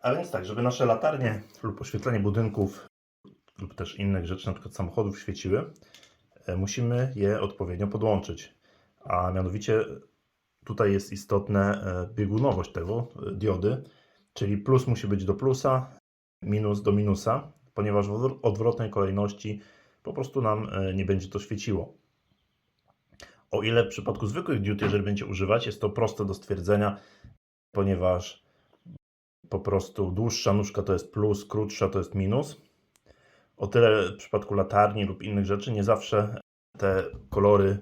A więc tak, żeby nasze latarnie lub oświetlenie budynków lub też innych rzeczy, na przykład samochodów świeciły, e, musimy je odpowiednio podłączyć. A mianowicie tutaj jest istotna e, biegunowość tego e, diody, czyli plus musi być do plusa, minus do minusa, ponieważ w odwr- odwrotnej kolejności po prostu nam nie będzie to świeciło. O ile w przypadku zwykłych diod, jeżeli będzie używać, jest to proste do stwierdzenia, ponieważ po prostu dłuższa nóżka to jest plus, krótsza to jest minus. O tyle w przypadku latarni lub innych rzeczy nie zawsze te kolory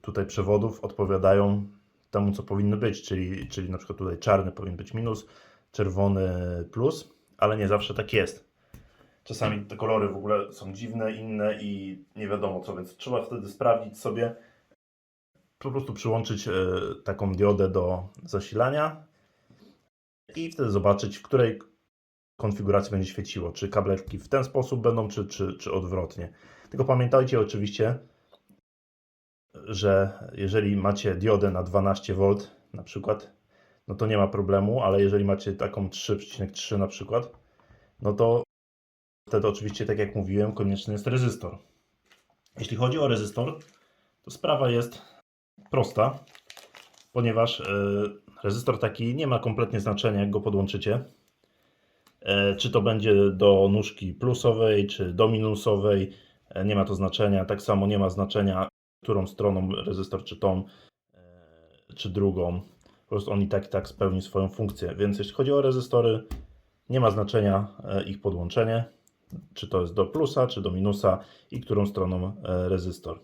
tutaj przewodów odpowiadają temu, co powinny być, czyli, czyli na przykład tutaj czarny powinien być minus, czerwony plus, ale nie zawsze tak jest. Czasami te kolory w ogóle są dziwne, inne i nie wiadomo co, więc trzeba wtedy sprawdzić sobie, po prostu przyłączyć e, taką diodę do zasilania i wtedy zobaczyć, w której konfiguracji będzie świeciło. Czy kabelki w ten sposób będą, czy, czy, czy odwrotnie. Tylko pamiętajcie oczywiście, że jeżeli macie diodę na 12V na przykład, no to nie ma problemu, ale jeżeli macie taką 3,3 na przykład, no to wtedy oczywiście, tak jak mówiłem, konieczny jest rezystor. Jeśli chodzi o rezystor, to sprawa jest prosta, ponieważ e, rezystor taki nie ma kompletnie znaczenia, jak go podłączycie. E, Czy to będzie do nóżki plusowej, czy do minusowej, e, nie ma to znaczenia. Tak samo nie ma znaczenia, którą stroną rezystor, czy tą, e, czy drugą. Po prostu on i tak i tak spełni swoją funkcję. Więc jeśli chodzi o rezystory, nie ma znaczenia ich podłączenie, czy to jest do plusa, czy do minusa i którą stroną rezystor.